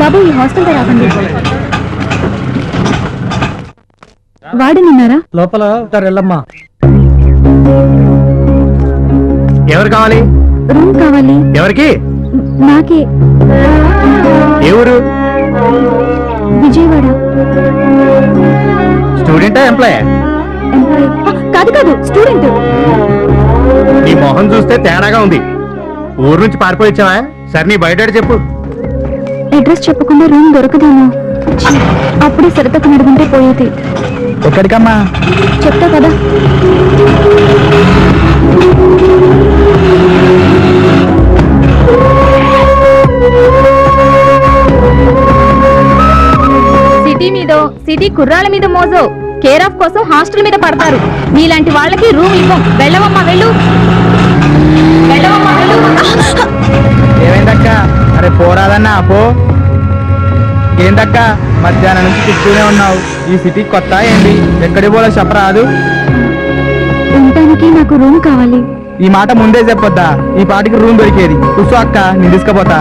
బాబు ఈ హాస్టల్ ఆగండి వాడనున్నారా? లోపల వెళ్ళమ్మా ఎవరు కావాలి? రూమ్ కావాలి. ఎవరికి? నాకే. ఊరు? విజయవాడ. స్టూడెంటా ఎంప్లాయీ? కాదు కాదు స్టూడెంట్. నీ మొహం చూస్తే తేడాగా ఉంది. ఊరు నుంచి పారిపోయిచ్చావా? సరే నీ బయట చెప్పు. అడ్రస్ చెప్పకుండా రూమ్ దొరకదేమో. ఛీ, అప్పుడే సరదాకు నడుగుంటే పోయేది. ఎక్కడికమ్మా? చెప్తా కదా. సిటీ మీద సిటీ కుర్రాళ్ళ మీద మోజో. కేర్ ఆఫ్ కోసం హాస్టల్ మీద పడతారు. నీలాంటి వాళ్ళకి రూమ్ ఇవ్వం. వెళ్ళవమ్మా వెళ్ళు వెళ్ళవమ్మా వెళ్ళు. ఏమైందక్క? అరే పోరాదన్నా పో. ఏందక్క? మధ్యాహ్నం నుంచి తిప్పుతూనే ఉన్నావు. ఈ సిటీ కొత్త ఏంటి ఎక్కడికి పోలో చెప్పరాదు. ఉండటానికి నాకు రూమ్ కావాలి. ఈ మాట ముందే చెప్పొద్దా? ఈ పాటికి రూమ్ దొరికేది. కూర్చో అక్క నేను తీసుకుపోతా.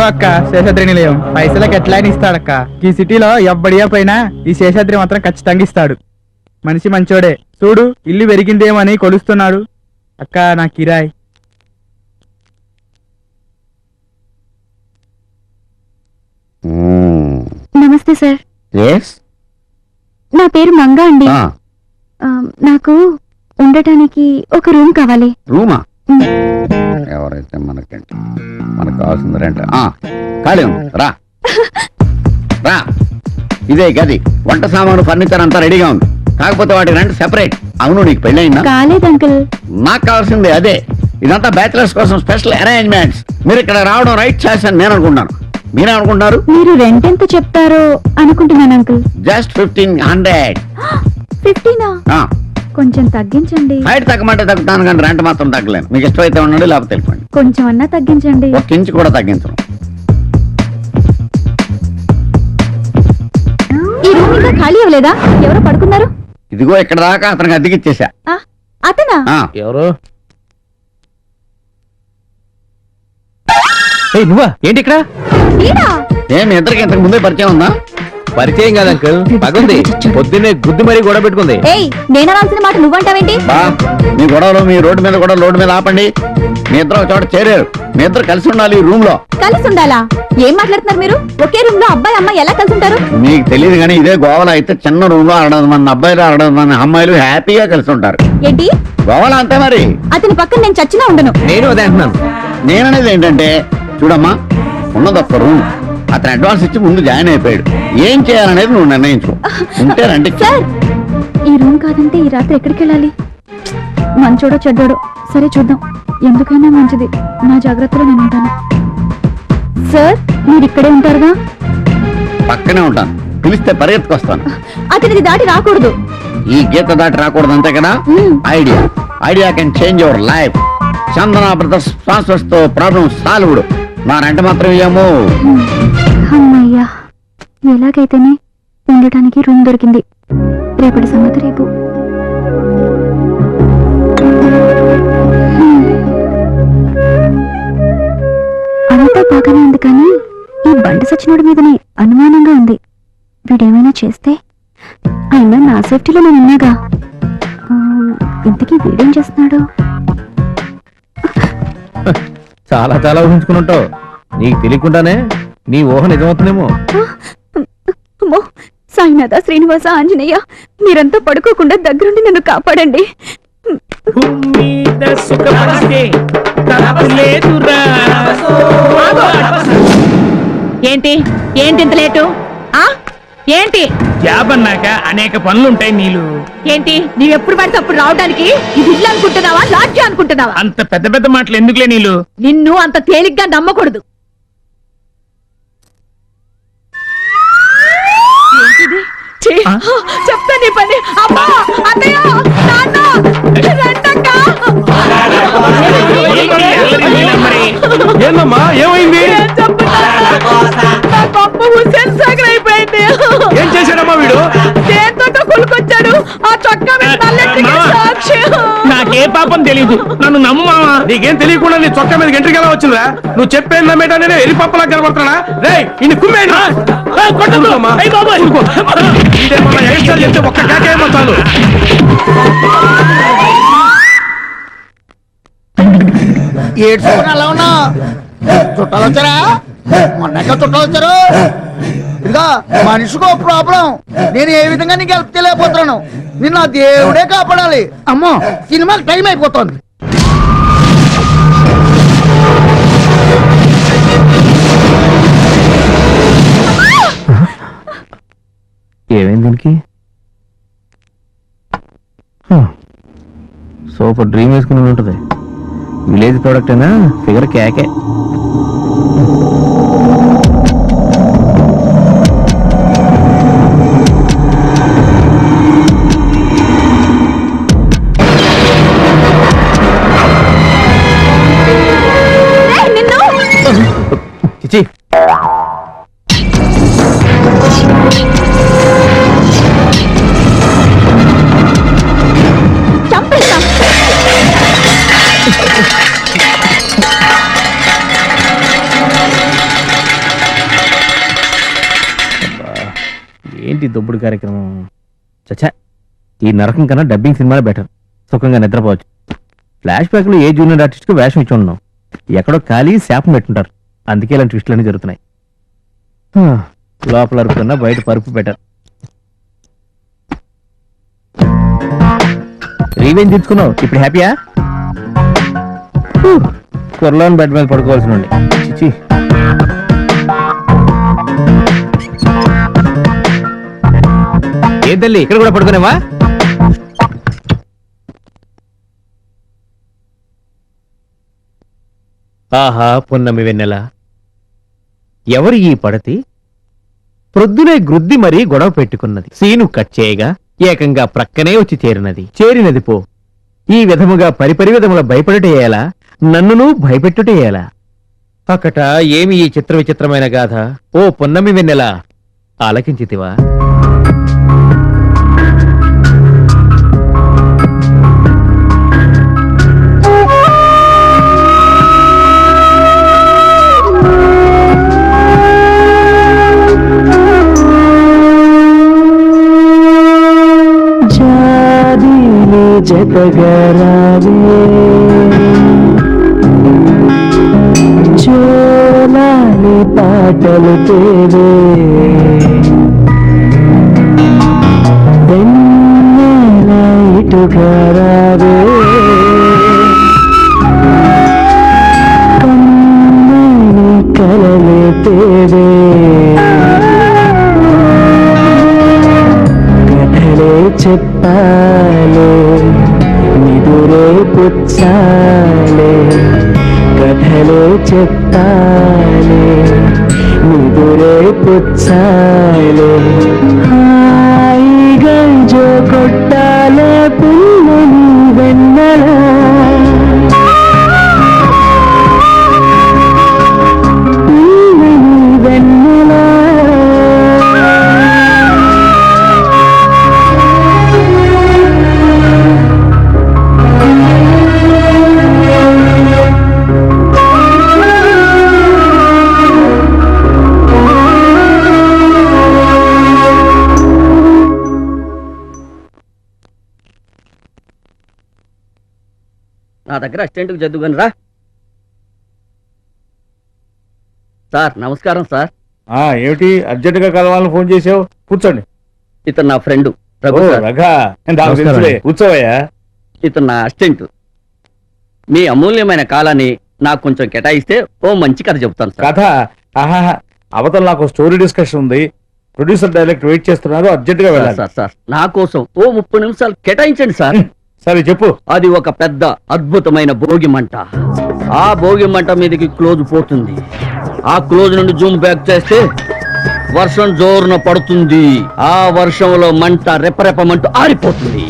ఇగో అక్క శేషాద్రి నిలయం పైసలకు ఎట్లా ఇస్తాడక్క. ఈ సిటీలో ఎవ్వడియా పైన ఈ శేషాద్రి మాత్రం ఖచ్చితంగా ఇస్తాడు. మనిషి మంచోడే. చూడు ఇల్లు పెరిగిందేమని కొలుస్తున్నాడు. అక్క నా కిరాయ్. నమస్తే సార్. ఎస్ నా పేరు మంగా అండి. ఆ, నాకు ఉండటానికి ఒక రూమ్ కావాలి. రూమా? ఉమ్. ఎవరైతే మనకేంటి మనకు కావాల్సింది రెంట్. ఖాళీ రా. రా. ఇదే గది. వంట సామాను ఫర్నిచర్ అంతా రెడీగా ఉంది. కాకపోతే వాటి రెంట్ సెపరేట్. అవును నీకు పెళ్ళయిందా? కాలేదు అంకుల్. నాకు కావాల్సింది అదే. ఇదంతా బ్యాచిలర్స్ కోసం స్పెషల్ అరేంజ్మెంట్స్. మీరు ఇక్కడ రావడం రైట్ అని నేను అనుకుంటున్నాను. మీరే అనుకుంటున్నారు? మీరు రెంట్ ఎంత చెప్తారో అనుకుంటున్నాను అంకుల్. Just fifteen hundred. ఫిఫ్టీనా? కొంచెం తగ్గించండి. బయట తగ్గమంటే తగ్గుతాను కానీ రెంట్ మాత్రం తగ్గలేను. మీకు ఇష్టమైతే ఉండండి లేకపోతే వెళ్ళిపోండి. కొంచెం అన్నా తగ్గించండి. ఒక ఇంచు కూడా తగ్గించను. ఈ రూమ్ ఇంకా ఖాళీ అవ్వలేదా? ఎవరో పడుకున్నారు? ఇదిగో ఇక్కడ దాకా అతనికి అద్దెకి ఇచ్చేసా ఆ, అతనా? ఆ, ఎవరు? నువ్వా? ఏంటి ఇక్కడ? వీడా ఏం మీ ఇద్దరికి ఇంతకు ముందే పరిచయం ఉందా? పరిచయం కాదు అంకుల్. పగుంది. పొద్దున్నే గుద్దు మరీ గొడవ పెట్టుకుంది. ఏయ్ నేను అనాల్సిన మాట నువ్వంటావేంటి? బా మీ గొడవలు మీ రోడ్డు మీద కూడా రోడ్డు మీద ఆపండి. మీ ఇద్దరు చోట చేరారు. మీ ఇద్దరు కలిసి ఉండాలి ఈ రూమ్లో కలిసి ఉండాలా? ఏం మాట్లాడుతున్నారు మీరు? ఒకే రూమ్లో అబ్బాయి అమ్మాయి ఎలా కలిసి ఉంటారు? మీకు తెలియదు కానీ ఇదే గోవాలో అయితే చిన్న రూమ్లో అరవై మంది అబ్బాయిలు అరవై మంది అమ్మాయిలు హ్యాపీగా కలిసి ఉంటారు. ఏంటి? గోవాలో అంతే మరి. అతని పక్కన నేను చచ్చినా ఉండను. నేను అదే అంటున్నాను. నేననేది ఏంటంటే చూడమ్మా ఉన్నది ఒక్క రూమ్. అతను అడ్వాన్స్ ఇచ్చి ముందు జాయిన్ అయిపోయాడు. ఏం చేయాలనేది నువ్వు నిర్ణయించు ఉంటే రండి సార్ ఈ రూమ్ కాదంటే ఈ రాత్రి ఎక్కడికి వెళ్ళాలి మంచోడో చెడ్డోడో. సరే చూద్దాం. ఎందుకైనా మంచిది. నా జాగ్రత్తలో నేను ఉంటాను. సార్ మీరు ఇక్కడే ఉంటారుగా? పక్కనే ఉంటాను. పిలిస్తే పరిగెత్తుకొస్తాను. అతనిది దాటి రాకూడదు. ఈ గీత దాటి రాకూడదు అంతే కదా. Idea. Idea can change your life. Chandana brothers స్పాన్సర్స్తో problem solved. నా రెంట మాత్రం ఏమో అమ్మయ్యా ఎలాగైతేనే ఉండటానికి రూమ్ దొరికింది. రేపటి సంగతి రేపు. అంతా బాగానే ఉంది కానీ ఈ బండి సచ్చినోడి మీదనే అనుమానంగా ఉంది. వీడేమైనా చేస్తే? అయినా నా సేఫ్టీలో నేను ఉన్నాగా. ఇంతకీ వీడేం చేస్తున్నాడు? చాలా చాలా ఊహించుకుని నీకు తెలియకుండానే నీ ఊహ నిజమవుతుందేమో. అమ్మో సాయినాథ శ్రీనివాస ఆంజనేయ మీరంతా పడుకోకుండా దగ్గరుండి నన్ను కాపాడండి. ఏంటి? ఏంటి ఇంత లేటు? ఆ? ఏంటి? జాబ్ అన్నాక అనేక పనులుంటాయి నీళ్ళు ఏంటి నీవు ఎప్పుడు పడితే అప్పుడు రావడానికి ఇది ఇల్లు అనుకుంటున్నావా లాడ్జి అనుకుంటున్నావా అంత పెద్ద పెద్ద మాటలు ఎందుకులే నీళ్ళు నిన్ను అంత తేలిగ్గా నమ్మకూడదు ఏంటిది? ఛీ, చెప్తా నీ పని అమ్మా అన్నయ్య నాన్న రండక్కా. ఏంటి అల్లరి నీలమ్మరి? ఏందమ్మా ఏమైంది ఏం? నా చేశాడు? ఆ చొక్కా నాకే పాపం తెలీదు. నన్ను నమ్ము మావా. నీకేం తెలియకుండా నీ చొక్క మీద ఎంట్రీకి ఎలా వచ్చిందిరా? నువ్వు చెప్పేది నమ్మేటా? నేను ఎరిపప్పలా కనబడుతున్నా రే ఇన్ని కుమ్మేయండి. ఒక్క చాలు. ఏడ్చుకుని చుట్టాలు వచ్చారా? మొన్నక చుట్టాలు వచ్చారు? ఇదిగా మనిషికి ఒక ప్రాబ్లం. నేను ఏ విధంగా నీకు హెల్ప్ చేయలేకపోతున్నాను? నిన్ను దేవుడే కాపాడాలి. అమ్మో సినిమాకి టైం అయిపోతుంది. ఏమైంది దీనికి? సూపర్ డ్రీమ్ వేసుకుని ఉంటుంది విలేజ్ ప్రోడక్ట్ అయినా ఫిగర్ కేకే. దొబ్బుడు కార్యక్రమం. చచ్చా ఈ నరకం కన్నా డబ్బింగ్ సినిమాలే బెటర్ సుఖంగా నిద్రపోవచ్చు. ఫ్లాష్ బ్యాక్లో ఏ జూనియర్ ఆర్టిస్ట్కి వేషం ఇచ్చి ఉన్నాం ఎక్కడో ఖాళీ శాపం పెట్టుంటారు. అందుకే ఇలాంటి ట్విస్టులన్నీ జరుగుతున్నాయి. లోపల అరుపుకున్నా బయట పరుపు బెటర్ రీవేం తీసుకున్నావు. ఇప్పుడు హ్యాపీయా త్వరలో బెడ్ మీద పడుకోవాల్సిన చిచి పెద్దల్లి ఇక్కడ కూడా పడుకునేవా ఆహా పున్నమి వెన్నెల. ఎవరు ఈ పడతి? ప్రొద్దునే గ్రుద్ది మరీ గొడవ పెట్టుకున్నది. సీను కట్ చేయగా ఏకంగా ప్రక్కనే వచ్చి చేరినది. చేరినది పో. ఈ విధముగా పరిపరి విధముల భయపడుటేయాలా నన్నును భయపెట్టుటేయాలా అకట ఏమి ఈ చిత్ర విచిత్రమైన గాథ? ఓ పున్నమి వెన్నెల. ఆలకించితివా? జతగరావే చోలాని పాటలు తేవే. వెన్నెల ఇటుగరావే కమ్మని కలలే తేవే. కథలే పుచ్చాలే కథలే చెప్పాలే నిదురే పుచ్చాలే హాయిగా జో కొట్టాలే పుల్లని వెన్నెలా దగ్గర అసిస్టెంట్కి చదువుకొని రా. సార్ నమస్కారం సార్. ఆ ఏమిటి? అర్జెంట్గా కలవాలని ఫోన్ చేసావు? కూర్చోండి. ఇతను నా ఫ్రెండ్ సార్. కూర్చోవయ్యా. ఇతను నా అసిస్టెంట్. మీ అమూల్యమైన కాలాన్ని నాకు కొంచెం కేటాయిస్తే ఓ మంచి కథ చెప్తాను సార్. కథ? ఆహా అవతల నాకు స్టోరీ డిస్కషన్ ఉంది. ప్రొడ్యూసర్ డైరెక్ట్ వెయిట్ చేస్తున్నారు అర్జెంట్గా సార్, వెళ్ళాలి సార్ సార్ నా కోసం ఓ ముప్పై నిమిషాలు కేటాయించండి సార్. సరే చెప్పు. అది ఒక పెద్ద అద్భుతమైన భోగి మంట. ఆ భోగి మంట మీదకి క్లోజ్ పోతుంది. ఆ క్లోజ్ నుండి జూమ్ బ్యాక్ చేస్తే వర్షం జోరున పడుతుంది. ఆ వర్షంలో మంట రెపరెపమంటూ ఆరిపోతుంది.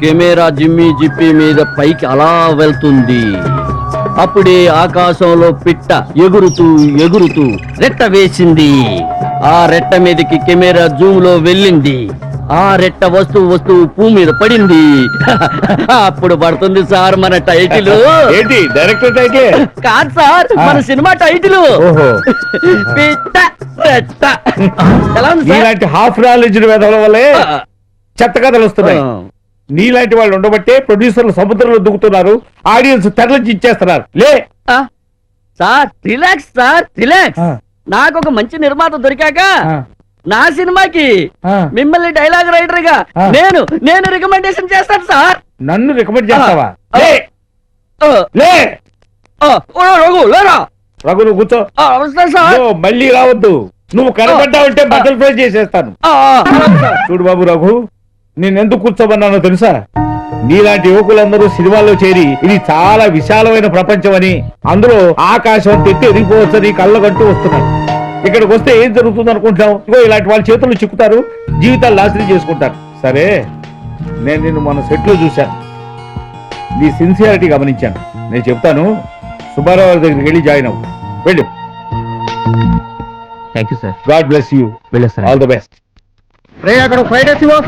కెమెరా జిమ్మి జిప్పి మీద పైకి అలా వెళ్తుంది. అప్పుడే ఆకాశంలో పిట్ట ఎగురుతూ ఎగురుతూ రెట్ట వేసింది. ఆ రెట్ట మీదకి కెమెరా జూమ్లో వెళ్ళింది. ఆ రెట్ట వస్తువు వస్తువు పూ మీద పడింది. అప్పుడు పడుతుంది సార్ మన టైటిల్. ఏంటి డైరెక్టర్ అయితే కాదు సార్ మన సినిమా టైటిల్. ఓహో. పిట్ట రెట్ట ఎలా ఉంది సార్? నీలాంటి హాఫ్ నాలెడ్జ్ వేదవల వల్లే చెత్త కథలు వస్తున్నాయి. నీలాంటి వాళ్ళు ఉండబట్టే ప్రొడ్యూసర్లు సముద్రంలో దుక్కుతున్నారు. ఆడియన్స్ తెరలించి ఇచ్చేస్తున్నారు. లే. Sir relax sir relax. నాకు ఒక మంచి నిర్మాత దొరికాక. నా సినిమాకి. మిమ్మల్ని డైలాగ్ రైటర్గా. నేను నేను రికమెండేషన్ చేస్తాను సార్. నన్ను రికమెండ్ చేస్తావా. లే. లే. రఘు లేరా? రఘు నువ్వు కూర్చో. సార్. మళ్ళీ రావద్దు. నువ్వు కనబడ్డావంటే బట్టలు ఫ్రై చేసేస్తాను. చూడు బాబు రఘు నేను ఎందుకు కూర్చోమన్నానో తెలుసా? నీలాంటి యువకులందరూ సినిమాల్లో చేరి ఇది చాలా విశాలమైన ప్రపంచం అని అందులో ఆకాశం తెట్టి ఎదిగిపోవచ్చని కళ్ళగంటూ వస్తున్నారు ఇక్కడికి వస్తే ఏం జరుగుతుంది అనుకుంటున్నావు? ఇగో ఇలాంటి వాళ్ళ చేతులు చిక్కుతారు జీవితాలు నాశనం చేసుకుంటారు. సరే నేను నిన్ను మన సెట్లో చూశాను నీ సిన్సియారిటీ గమనించాను. నేను చెప్తాను సుబ్బారావు గారి దగ్గరికి వెళ్ళి జాయిన్ అవ్వు. వెళ్ళు. Thank you sir God bless you. వెళ్ళొస్తాను ఆల్ ద బెస్ట్. రే అక్కడ ఫ్రైడ్ రైస్ ఇవ్వు.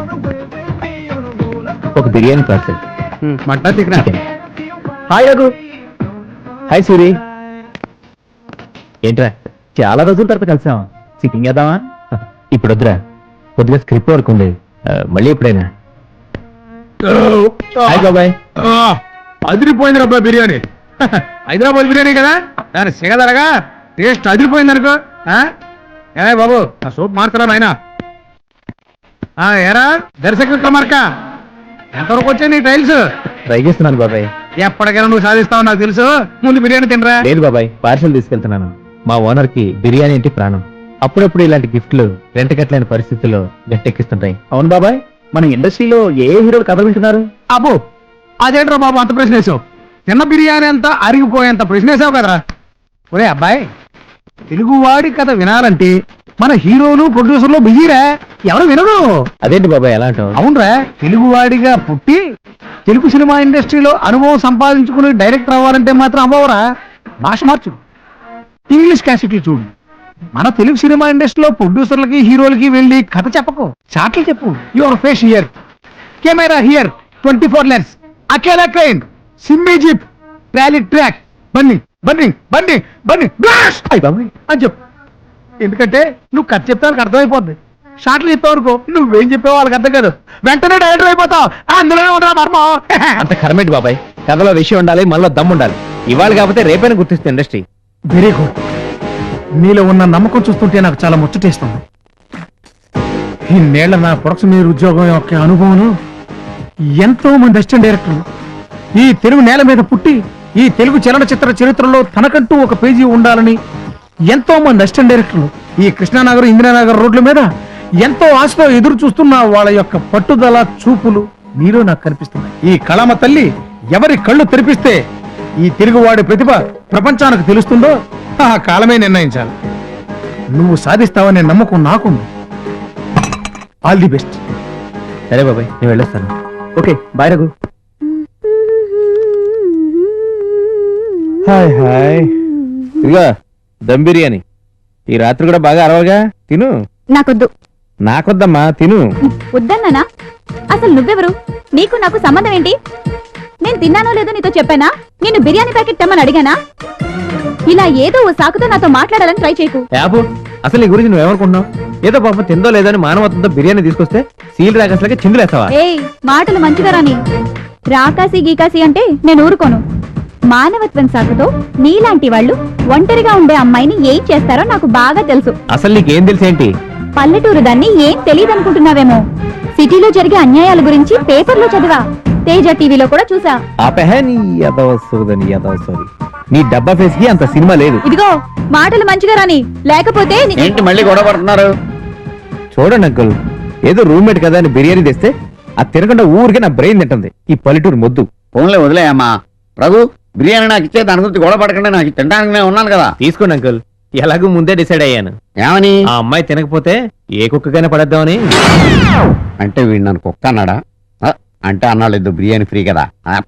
ఒక biryani parcel. Mutton chicken hi Raghu. Hi Suri ఏంట్రా? చాలా రోజుల తర్వాత కలిసాం. సిట్టింగ్ చేద్దామా? ఇప్పుడు వద్దురా కొద్దిగా స్క్రిప్ట్ వర్క్ ఉంది ఆ, మళ్ళీ ఎప్పుడైనా. హాయ్ బాబాయ్. అదిరిపోయింది రబ్బా బిర్యానీ. హైదరాబాద్ బిర్యానీ కదా? దాని సిగదరగా టేస్ట్ అదిరిపోయింది అనుకో? ఏమే బాబు ఆ సూప్ మార్చరా నాయనా? ఆ, ఏరా దర్శక మార్క ఎంతవరకు వచ్చాయి నీ టైల్స్ ట్రై చేస్తున్నాను బాబాయ్. ఎప్పటికైనా నువ్వు సాధిస్తావు నాకు తెలుసు. ముందు బిర్యానీ తినరా? లేదు బాబాయ్ పార్సల్ తీసుకెళ్తున్నాను. మా ఓనర్కి బిర్యానీ అంటే ప్రాణం. అప్పుడప్పుడు ఇలాంటి గిఫ్ట్లు రెంట కట్టలేని పరిస్థితుల్లో గట్టెక్కిస్తుంటాయి. అవును బాబాయ్ మన ఇండస్ట్రీలో ఏ హీరోలు కథ వింటున్నారు? అబ్బో అదేంట్రా బాబు అంత ప్రశ్న వేసావు తిన్న బిర్యానీ అంతా అరిగిపోయేంత ప్రశ్న వేసావు కదరా. ఒరే అబ్బాయి తెలుగువాడి కథ వినాలంటే మన హీరోలు ప్రొడ్యూసర్లు బిజీరా? ఎవరు వినరు? అదేంటి బాబాయ్ ఎలా అంటావు? అవునరా తెలుగువాడిగా పుట్టి తెలుగు సినిమా ఇండస్ట్రీలో అనుభవం సంపాదించుకుని డైరెక్టర్ అవ్వాలంటే మాత్రం అవ్వవరా. భాష మార్చు. ఇంగ్లీష్ క్యాసెట్లు చూడు. మన తెలుగు సినిమా ఇండస్ట్రీలో ప్రొడ్యూసర్లకి హీరోలకి వెళ్ళి కథ చెప్పకు. చాట్లు చెప్పు. Your face here camera here twenty four lens అకేలా crane Simmi jeep rally track Bunny Bunny Bunny Bunny బ్లాష్ అయ్యి బాబాయ్. అని చెప్పు. ఎందుకంటే నువ్వు కథ చెప్తే వాళ్ళకి అర్థమైపోద్ది. షార్ట్లు చెప్పావు అనుకో నువ్వేం చెప్పావు వాళ్ళకి అర్థం కాదు. వెంటనే డైరెక్టర్ అయిపోతావు. అందులోనే ఉండరా మర్మం. అంత కర్మేంటి బాబాయ్? కథలో విషయం ఉండాలి మనలో దమ్ము ఉండాలి ఇవాళ కాకపోతే రేపైనా గుర్తిస్తుంది ఇండస్ట్రీ వెరీ గుడ్ నీలో ఉన్న నమ్మకం చూస్తుంటే నాకు చాలా ముచ్చటేస్తుంది. ఇన్నేళ్ళ నా ప్రొడక్షన్ మీద ఉద్యోగం యొక్క అనుభవం ఎంతో మంది అసిస్టెంట్ డైరెక్టర్లు ఈ తెలుగు నేల మీద పుట్టి ఈ తెలుగు చలనచిత్ర చరిత్రలో తనకంటూ ఒక పేజీ ఉండాలని ఎంతో మంది అసిస్టెంట్ డైరెక్టర్లు ఈ కృష్ణానగర్ ఇందిరానగర్ రోడ్ల మీద ఎంతో ఆశతో ఎదురు చూస్తున్న వాళ్ళ యొక్క పట్టుదల చూపులు మీరు నాకు కనిపిస్తున్నాయి. ఈ కళమ తల్లి ఎవరి కళ్ళు తెరిపిస్తే ఈ తెలుగువాడి ప్రతిభ ప్రపంచానికి తెలుస్తుందో ఆ కాలమే నిర్ణయించాలి. నువ్వు సాధిస్తావనే నమ్మకం నాకుంది. ఆల్ ది బెస్ట్ సరే బాబాయ్ నేను వెళ్ళొస్తాను. Okay bye Raghu. Hi hi ఇదిగో దమ్ బిర్యానీ. ఈ రాత్రి కూడా బాగా అరవగా? తిను. నాకొద్దు. నాకొద్దమ్మా తిను. వద్దన్నానా? అసలు నువ్వెవరు? నీకు నాకు సంబంధం ఏంటి? నేను తిన్నానో లేదో నీతో చెప్పానా? నేను బిర్యానీ ప్యాకెట్ తెమ్మని అడిగానా? ఇలా ఏదో ఓ సాకుతో నాతో మాట్లాడాలని ట్రై చేయకు. యాపు అసలు నీ గురించి నువ్వేమనుకుంటున్నావు? ఏదో పాపం తిందో లేదో అని మానవత్వంతో బిర్యానీ తీసుకొస్తే సీల్ రాకసలకి చిందులేస్తావా? ఏయ్ మాటలు మంచిగా రాని. రాకాసి గీకాసి అంటే నేను ఊరుకోను. మానవత్వం సాకుతో నీలాంటి వాళ్ళు ఒంటరిగా ఉండే అమ్మాయిని ఏం చేస్తారో నాకు బాగా తెలుసు. అసలు నీకేం తెలుసేంటి పల్లెటూరు దాన్ని ఏం తెలియదు అనుకుంటున్నావేమో సిటీలో జరిగే అన్యాయాల గురించి పేపర్లో చదివా. తేజ టీవీలో కూడా చూసా. ఆపెహే నీ యాదవ సోదని యాదవ సోది. నీ డబ్బా ఫేస్కి అంత సినిమా లేదు. ఇదిగో మాటలు మంచిగా రాని. లేకపోతే నీ- ఏంటి మళ్ళీ గొడవ పడుతున్నారు? చూడండి అంకుల్ ఏదో రూమ్మేట్ కదా అని బిర్యానీ తెస్తే అది తినకుండా ఊరికే నా బ్రెయిన్ తింటుంది. ఈ పల్లెటూరు మొద్దు. ఫోన్లే వదిలేయమ్మా. రఘు బిర్యానీ నాకు ఇచ్చే దాని గురించి గొడవ పడకుండా నాకు తినడానికి నేను ఉన్నాను కదా. తీసుకోండి అంకుల్. ఎలాగో ముందే డిసైడ్ అయ్యాను. ఏమని? ఆ అమ్మాయి తినకపోతే ఏ కుక్కగానే పడేద్దామని. అంటే వీడు నన్ను కుక్క అన్నాడా? ఆ, అంటే అన్నాడు బిర్యానీ ఫ్రీ కదా. ఆ,